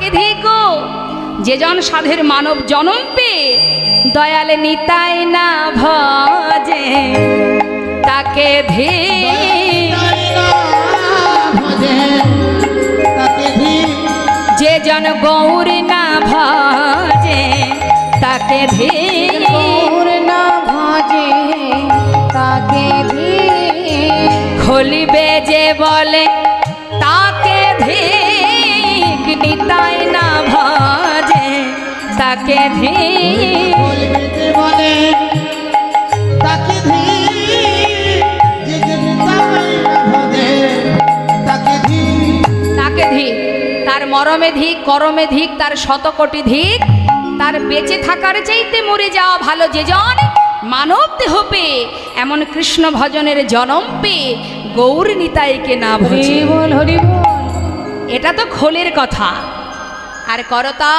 তাকে ধিকো যে জন সাধের মানব জনম পেয়ে দয়ালে নিতাই না ভজে। তাকে ধি যে জন গৌর না ভজে তাকে ধি গৌর না ভজে তাকে ধীর খলিবে যে বলে নিতাই না ভজে তাকে বলে তাকে ধিক তার মরমে ধিক করমে ধিক তার শতকোটি ধিক তার বেঁচে থাকার চাইতে মরে যাওয়া ভালো যে জন মানব দেহ পেয়ে এমন কৃষ্ণ ভজনের জনম পেয়ে গৌর নিতাইকে না ভজে। বল হরি বল। এটা তো খোলের কথা। আর করতা